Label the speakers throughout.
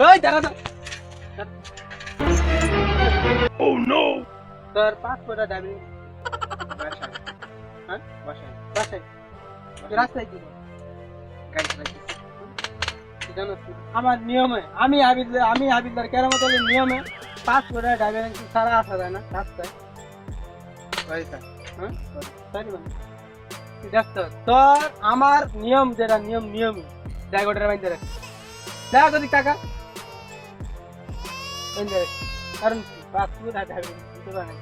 Speaker 1: ওই দেখা তো Oh no! তোর পাসপোর্টটা দাবি
Speaker 2: বাসায়।
Speaker 1: হ্যাঁ?
Speaker 2: বাসায়।
Speaker 1: বাসায়। রাস্তায় কর?
Speaker 2: গাড়ি?
Speaker 1: আমার নিয়মে আমি হাবিলদার আমি হাবিলদার কেরামত আলীর নিয়মে পাসপোর্টে ড্রাইভিং লাইসেন্স ছাড়া আসা যায় না রাস্তায়।
Speaker 2: সরি
Speaker 1: হ্যাঁ? সরি তোর আমার নিয়ম যেটা নিয়ম নিয়মই। ড্রাইভারের বাইন্দে রাখ দেখা টাকা কারণ পাসপোর্ট আর ড্রাইভিং দুটো বানাই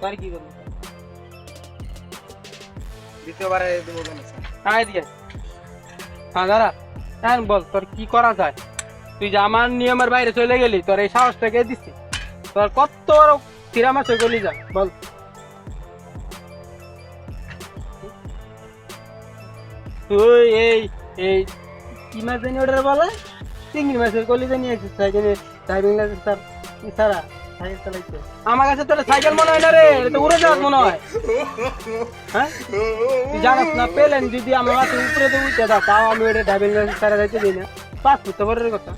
Speaker 1: তোর কি করব
Speaker 2: দ্বিতীয়বারে দেবো কেন
Speaker 1: দিয়ে। হ্যাঁ দাঁড়া। এখন বল তোর কি করা যায়? তুই যে আমার নিয়মের বাইরে চলে গেলি তোর এই সাহসটা কে দিচ্ছি। তোর কত বড় তিরামাস হয়ে গলি যা বল। তুই এই এই কি মাছ জানি ওটার বলে? চিংড়ি মাছের কলি জানি আছিস সাইকেল ড্রাইভিং লাইসেন্স তার সারা সাইকেল চালাইছে। আমার কাছে তোর সাইকেল মনে হয় না রে এটা উড়ে যাওয়ার মনে হয়। হ্যাঁ? জানাস না পেলেন যদি আমার মাথার উপরে তো উঠে দাও তাও আমি ওটা ড্রাইভিং লাইসেন্স সারা যাইতে দিই না। পাস করতে কথা।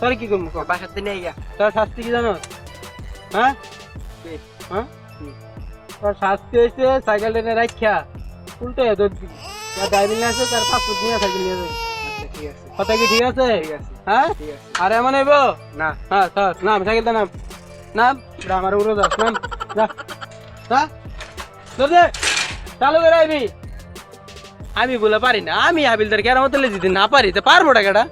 Speaker 1: তোর কি করব কর?
Speaker 2: বাসাতে নিয়ে গিয়া
Speaker 1: তোর শাস্তি কি জানো? হ্যাঁ? হ্যাঁ? তোর শাস্তি হয়েছে সাইকেল টেনে রাখিয়া উল্টো ড্রাইভিং লাইসেন্স তার পাসপোর্ট নিয়ে সাইকেল নিয়ে যাবি। কথা কি ঠিক আছে? হ্যাঁ? আর এমন হইব?
Speaker 2: না।
Speaker 1: হ্যাঁ থাক। নাম সাইকেলটা নাম। নাম? আমার উড়ো যাস। নাম? যা। হ্যাঁ দে। চালু করে আইবি। আমি বলে পারি না। আমি হাবিলদার কেরামত লেজি না পারি। তো পারব টাকাটা